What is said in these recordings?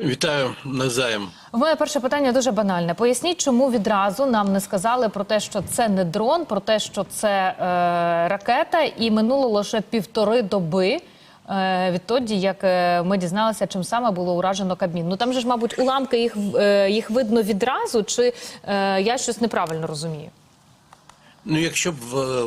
Вітаю навзаєм. У мене перше питання дуже банальне. Поясніть, чому відразу нам не сказали про те, що це не дрон, про те, що це е, ракета, і минуло лише півтори доби. е, Відтоді, як е, ми дізналися, чим саме було уражено Кабмін. Ну там же ж, мабуть, уламки їх е, їх видно відразу, чи е, я щось неправильно розумію? Ну, якщо б е,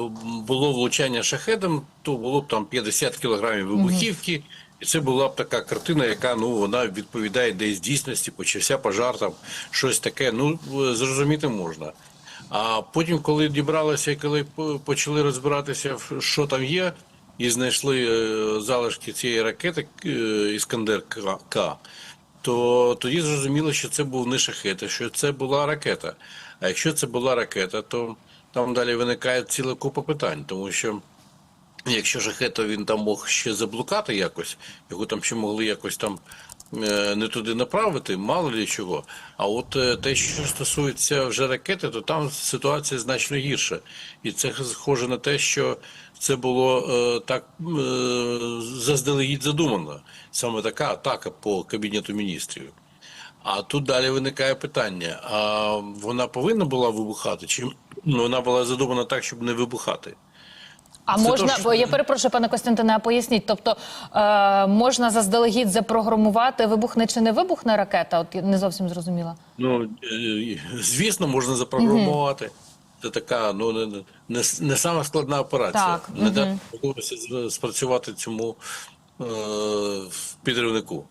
було влучання шахедом, то було б там 50 кілограмів вибухівки, і це була б така картина, яка ну вона відповідає десь дійсності, почався пожар, там щось таке. Ну зрозуміти можна. А потім, коли дібралися і коли почали розбиратися, що там є, і знайшли е, залишки цієї ракети е, Іскандер К- то тоді зрозуміло, що це був не шахет, що це була ракета. А якщо це була ракета, то там далі виникає ціла купа питань, тому що якщо шахет, то він там мог ще заблукати якось, його там ще могли якось там е, не туди направити, мало ли чого. А от е, те, що стосується вже ракети, то там ситуація значно гірша. І це схоже на те, що це було е, так заздалегідь задумано. Саме така атака по кабінету міністрів. А тут далі виникає питання: а вона повинна була вибухати, чи вона була задумана так, щоб не вибухати? А Це можна, точно. бо я перепрошую, пане Костянтине, а поясніть. Тобто е, можна заздалегідь запрограмувати, вибухне чи не вибухне ракета? От я не зовсім зрозуміла. Ну, е, звісно, можна запрограмувати. Це така, ну не, не, не сама складна операція. Так, Не дати можливості спрацювати цьому е, підривнику.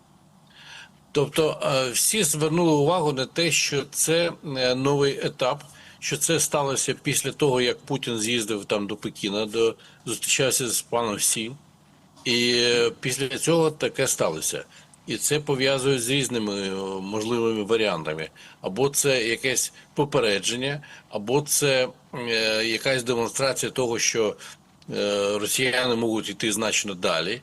Тобто е, всі звернули увагу на те, що це е, новий етап, що це сталося після того, як Путін з'їздив там до Пекіна, до зустрічався з паном Сі. І е, після цього таке сталося. І це пов'язує з різними е, можливими варіантами. Або це якесь попередження, або це е, якась демонстрація того, що е, росіяни можуть йти значно далі.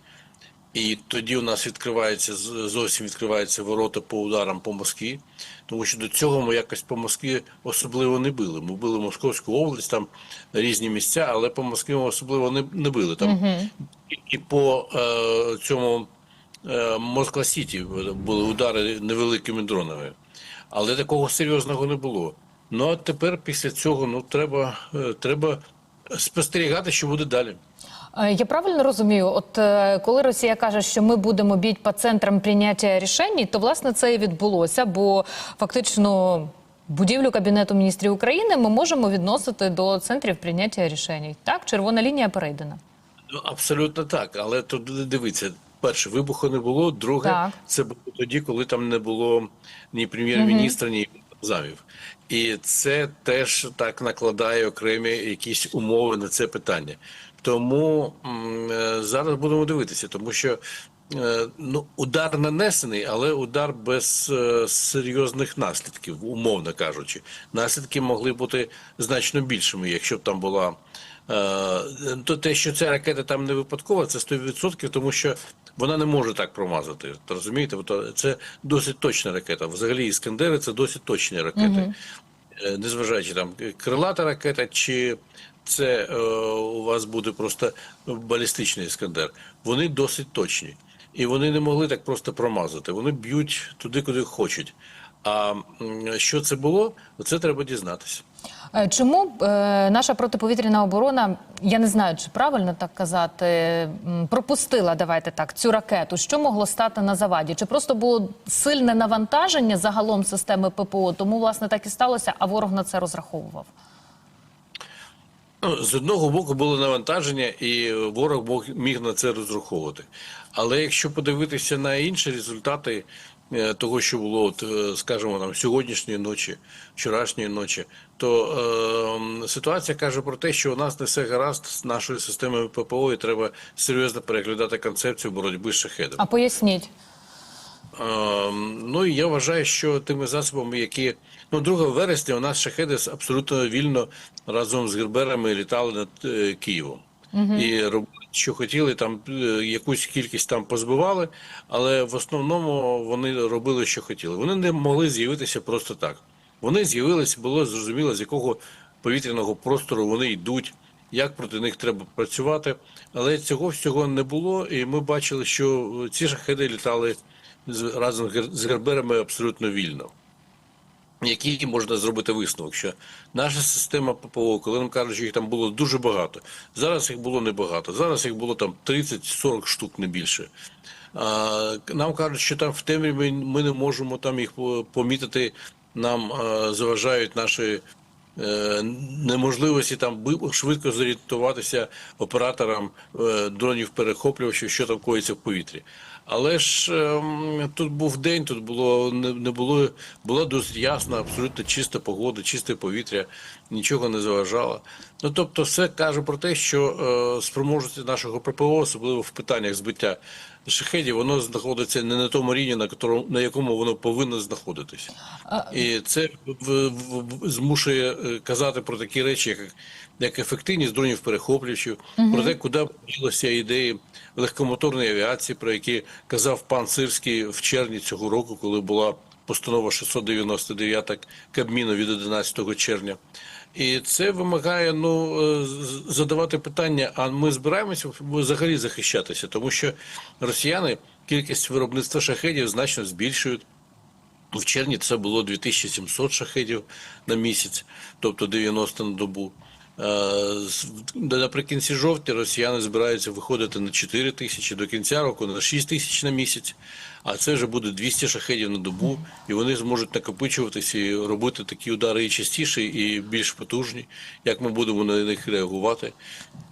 І тоді у нас відкривається зовсім відкриваються ворота по ударам по Москві, тому що до цього ми якось по Москві особливо не били. Ми били Московську область, там різні місця, але по Москві ми особливо не, не били. Там і, і по е, цьому е, Москва Сіті були удари невеликими дронами, але такого серйозного не було. Ну а тепер після цього ну треба, е, треба спостерігати, що буде далі. Е, Я правильно розумію, от е, коли Росія каже, що ми будемо бити по центрам прийняття рішень, то власне це і відбулося, бо фактично будівлю Кабінету міністрів України ми можемо відносити до центрів прийняття рішень. Так, червона лінія перейдена. Ну, абсолютно так, але тут дивіться, перше, вибуху не було. Друге, Так. це було тоді, коли там не було ні прем'єр-міністра, ні замів. І це теж так накладає окремі якісь умови на це питання. Тому е, зараз будемо дивитися, тому що е, ну, удар нанесений, але удар без е, серйозних наслідків, умовно кажучи. Наслідки могли бути значно більшими, якщо б там була. То те, що ця ракета там не випадкова, це 100%, тому що вона не може так промазати. Розумієте? Це досить точна ракета. Взагалі іскандери це досить точні ракети. Е, Незважаючи там крилата ракета, чи це е, у вас буде просто балістичний іскандер. Вони досить точні. І вони не могли так просто промазати. Вони б'ють туди, куди хочуть. А що це було, це треба дізнатися. Е, Чому е, наша протиповітряна оборона, я не знаю, чи правильно так казати, пропустила, давайте так, цю ракету? Що могло стати на заваді? Чи просто було сильне навантаження загалом системи ППО? Тому, власне, так і сталося, а ворог на це розраховував. З одного боку було навантаження, і ворог міг на це розраховувати. Але якщо подивитися на інші результати е, того, що було, от, е, скажімо, там сьогоднішньої ночі, вчорашньої ночі, то е, ситуація каже про те, що у нас не все гаразд з нашою системою ППО, і треба серйозно переглядати концепцію боротьби з шахедом. А поясніть. Ем, Ну і я вважаю, що тими засобами, які ну 2 вересня у нас шахеди абсолютно вільно разом з герберами літали над е, Києвом і робили, що хотіли, там е, якусь кількість там позбивали, але в основному вони робили, що хотіли. Вони не могли з'явитися просто так. Вони з'явилися, було зрозуміло, з якого повітряного простору вони йдуть. Як проти них треба працювати, але цього всього не було, і ми бачили, що ці шахеди літали разом з гер- герберами абсолютно вільно. Який можна зробити висновок, що наша система ППО, коли нам кажуть, що їх там було дуже багато, зараз їх було небагато. Зараз їх було там 30-40 штук, не більше. А, нам кажуть, що там в темряві ми не можемо там їх помітити. Нам заважають наші неможливості там швидко зорієнтуватися операторам е, дронів перехоплювачів, що там коїться в повітрі. Але ж ем, тут був день, тут було не, не було була досить ясна, абсолютно чиста погода, чисте повітря, нічого не заважало. Ну тобто, все каже про те, що е, спроможності нашого ППО, особливо в питаннях збиття шахедів, воно знаходиться не на тому рівні, на якому на якому воно повинно знаходитися. І це в, в, в- змушує е, казати про такі речі, як, як ефективність дронів перехоплювачів, про те, куди поділися ідеї легкомоторної авіації, про які казав пан Сирський в червні цього року, коли була постанова 699 Кабміну від 11 червня. І це вимагає ну е, задавати питання: а ми збираємося взагалі захищатися, тому що росіяни кількість виробництва шахедів значно збільшують. В червні це було 2700 шахедів на місяць, тобто 90 на добу. Е, Наприкінці жовтня росіяни збираються виходити на 4 тисячі, до кінця року на 6 тисяч на місяць, а це вже буде 200 шахедів на добу, і вони зможуть накопичуватися і робити такі удари і частіше, і більш потужні. Як ми будемо на них реагувати,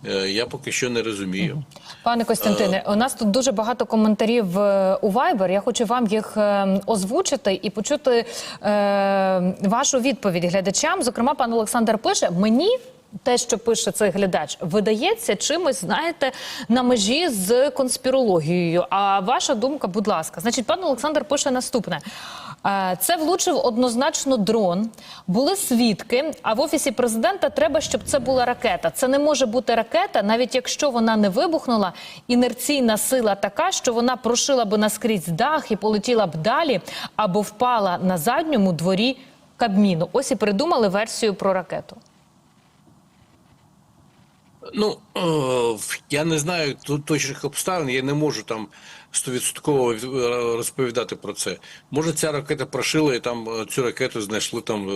е, я поки що не розумію. Пане Костянтине, у нас тут дуже багато коментарів е, у Viber. Я хочу вам їх е, озвучити і почути е, вашу відповідь глядачам. Зокрема, пан Олександр пише: мені. Те, що пише цей глядач, видається чимось, знаєте, на межі з конспірологією. А ваша думка, будь ласка, значить, пан Олександр пише наступне: Е, це влучив однозначно дрон. Були свідки. А в офісі президента треба, щоб це була ракета. Це не може бути ракета, навіть якщо вона не вибухнула. Інерційна сила така, що вона прошила би наскрізь дах і полетіла б далі, або впала на задньому дворі Кабміну. Ось і придумали версію про ракету. Ну е, я не знаю тут точних обставин, я не можу там стовідсотково е, розповідати про це. Може, ця ракета прошила і там е, цю ракету знайшли там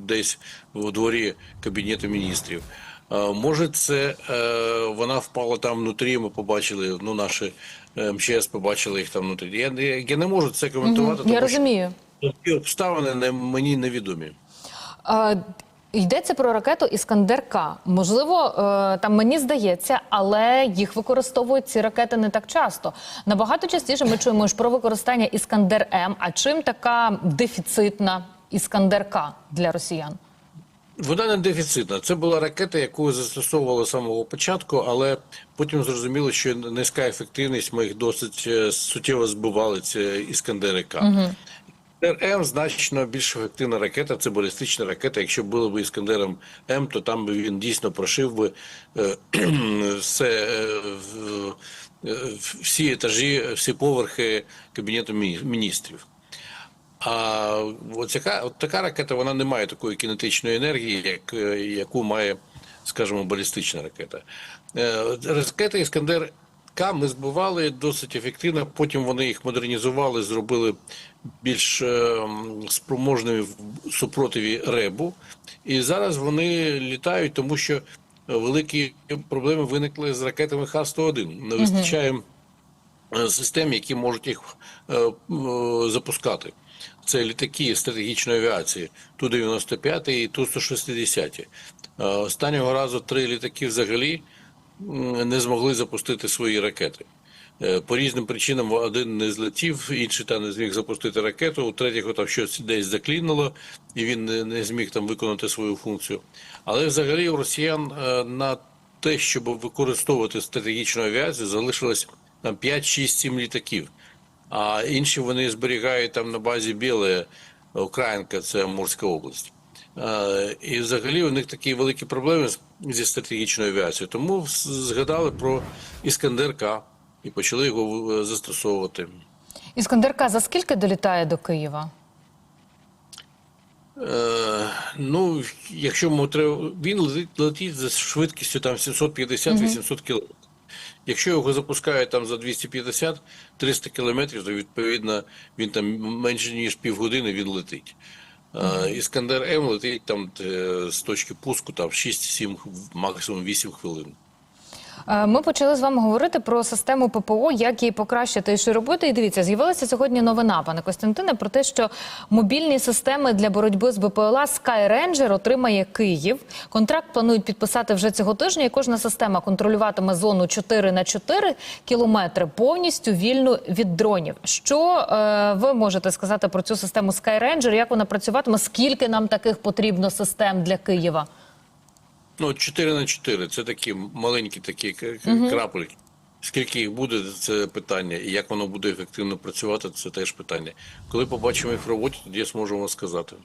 десь у дворі кабінету міністрів. Може, це вона впала там внутрі. Ми побачили. Ну, наші МЧС побачили їх там внутрі. Я, не- я не можу це коментувати, Я тому розумію. що ті обставини не мені невідомі. Е, Йдеться про ракету Іскандер К. Можливо, е, там мені здається, але їх використовують ці ракети не так часто. Набагато частіше ми чуємо ж про використання Іскандер М. А чим така дефіцитна Іскандер К для росіян? Вона не дефіцитна. Це була ракета, яку застосовували з самого початку, але потім зрозуміло, що низька ефективність. Ми їх досить е, суттєво збивали. Це іскандери К. М значно більш ефективна ракета. Це балістична ракета. Якщо було б іскандером М, то там би він дійсно прошив би е, все, е, е, всі етажі, всі поверхи кабінету міністрів. А от така, от така ракета вона не має такої кінетичної енергії, як, яку має, скажімо, балістична ракета. Ракети Іскандер К ми збивали досить ефективно. Потім вони їх модернізували, зробили більш е, спроможними в супротиві ребу. І зараз вони літають, тому що великі проблеми виникли з ракетами Х-101. Не вистачає е, систем, які можуть їх е, е, запускати. Це літаки стратегічної авіації Ту-95 і Ту-160. Е, Останнього разу три літаки взагалі не змогли запустити свої ракети. Е, По різним причинам один не злетів, інший там не зміг запустити ракету, у третього там щось десь заклінуло, і він не, зміг там виконати свою функцію. Але взагалі у росіян е, на те, щоб використовувати стратегічну авіацію, залишилось там 5, 6, 7 літаків. А інші вони зберігають там на базі Біле, Українка, це Морська область. І взагалі у них такі великі проблеми зі стратегічною авіацією. Тому згадали про Іскандер К і почали його е, застосовувати. Іскандер К за скільки долітає до Києва? Е, ну, якщо ми треба, він летить, летить за швидкістю там 750-800 км. Якщо його запускають там за 250-300 кілометрів, то відповідно він там менше ніж півгодини він летить. Іскандер М летить там з точки пуску там 6-7, максимум 8 хвилин. Е, Ми почали з вами говорити про систему ППО, як її покращити і що робити. І дивіться, з'явилася сьогодні новина, пане Костянтине, про те, що мобільні системи для боротьби з БПЛА Sky Ranger отримає Київ. Контракт планують підписати вже цього тижня, і кожна система контролюватиме зону 4 на 4 кілометри повністю вільну від дронів. Що е, ви можете сказати про цю систему Sky Ranger? Як вона працюватиме? Скільки нам таких потрібно систем для Києва? Ну, 4 на 4 це такі маленькі такі крапельки. Скільки їх буде, це питання. І як воно буде ефективно працювати, це теж питання. Коли побачимо їх в роботі, тоді я зможу вам сказати.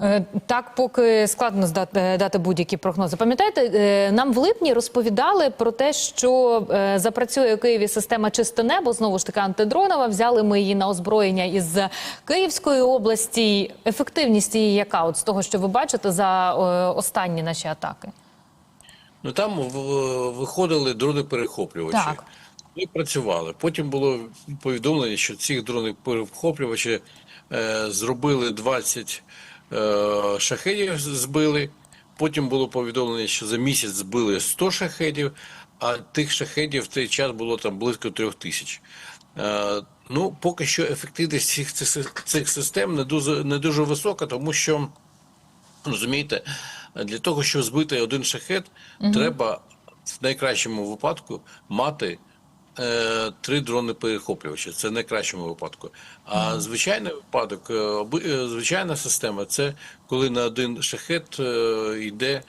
Е, Так, поки складно е, дати будь-які прогнози. Пам'ятаєте, е, нам в липні розповідали про те, що запрацює у Києві система чисте небо. Знову ж таки антидронова. Взяли ми її на озброєння із Київської області. Ефективність її яка? От з того, що ви бачите за останні наші атаки. Ну там виходили дрони-перехоплювачі. Так. Ми працювали. Потім було повідомлення, що цих дрони-перехоплювачі е, зробили 20 е, шахедів, збили. Потім було повідомлення, що за місяць збили 100 шахедів, а тих шахедів в той час було там близько трьох тисяч. Е, ну, поки що ефективність цих, цих, систем не дуже, не дуже висока, тому що Розумієте, для того, щоб збити один шахет, треба в найкращому випадку мати е, три дрони перехоплювачі. Це в найкращому випадку. А звичайний випадок, е, е, звичайна система це коли на один шахет е, йде.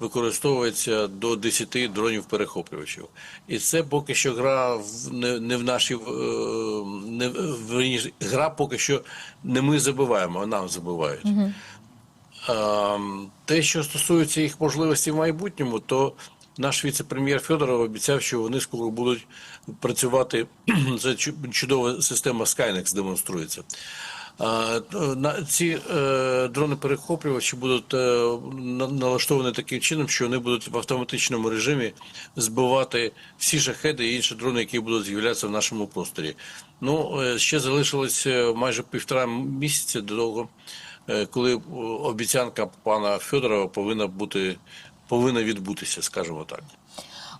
Використовується до 10 дронів перехоплювачів, і це поки що гра не, не в нашій е, не в- гра поки що не ми забиваємо, а нам забивають. Ем, Те, що стосується їх можливостей в майбутньому, то наш віце-прем'єр Федоров обіцяв, що вони скоро будуть працювати. Це чудова система Skynex демонструється. Ці е, дрони-перехоплювачі будуть е, налаштовані таким чином, що вони будуть в автоматичному режимі збивати всі шахеди і інші дрони, які будуть з'являтися в нашому просторі. Ну, е, ще залишилось майже півтора місяця до того, коли обіцянка пана Федорова повинна бути повинна відбутися, скажімо так.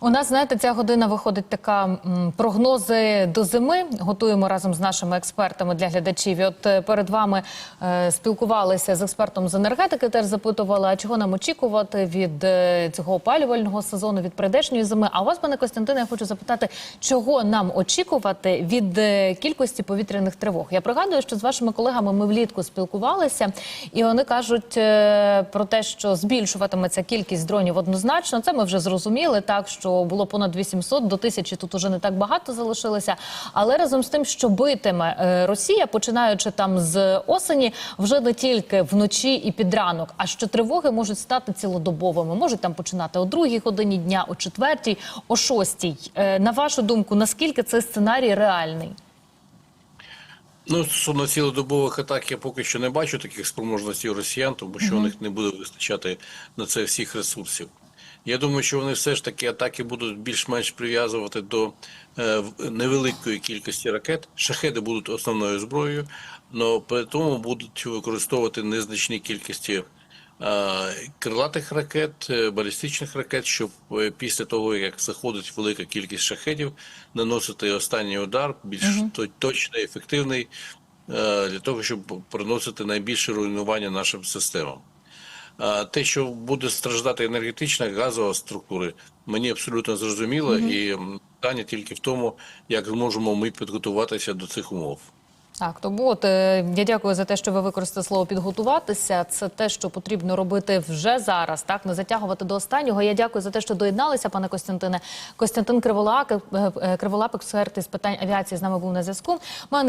У нас, знаєте, ця година виходить така прогнози до зими. Готуємо разом з нашими експертами для глядачів. І от е, перед вами е, спілкувалися з експертом з енергетики. Теж запитували, а чого нам очікувати від е, цього опалювального сезону, від прийдешньої зими. А у вас, пане Костянтине, я хочу запитати, чого нам очікувати від е, кількості повітряних тривог. Я пригадую, що з вашими колегами ми влітку спілкувалися, і вони кажуть е, про те, що збільшуватиметься кількість дронів однозначно. Це ми вже зрозуміли, так що було понад 800, до тисячі тут уже не так багато залишилося. Але разом з тим, що битиме е, Росія, починаючи там з осені, вже не тільки вночі і під ранок, а що тривоги можуть стати цілодобовими. Можуть там починати о другій годині дня, о четвертій, о шостій. Е, На вашу думку, наскільки цей сценарій реальний? Ну, стосовно цілодобових атак, я поки що не бачу таких спроможностей росіян, тому що у них не буде вистачати на це всіх ресурсів. Я думаю, що вони все ж таки атаки будуть більш-менш прив'язувати до е, невеликої кількості ракет. Шахеди будуть основною зброєю, але при тому будуть використовувати незначні кількості е, крилатих ракет, е, балістичних ракет, щоб е, після того, як заходить велика кількість шахедів, наносити останній удар більш то- точний, ефективний, е, для того, щоб приносити найбільше руйнування нашим системам. А Те, що буде страждати енергетична газова структура, мені абсолютно зрозуміло, і питання тільки в тому, як зможемо ми підготуватися до цих умов. Так, тому от я дякую за те, що ви використали слово підготуватися. Це те, що потрібно робити вже зараз, так не затягувати до останнього. Я дякую за те, що доєдналися, пане Костянтине. Костянтин Криволапик, е, е, Криволапик, експерт із питань авіації з нами був на зв'язку.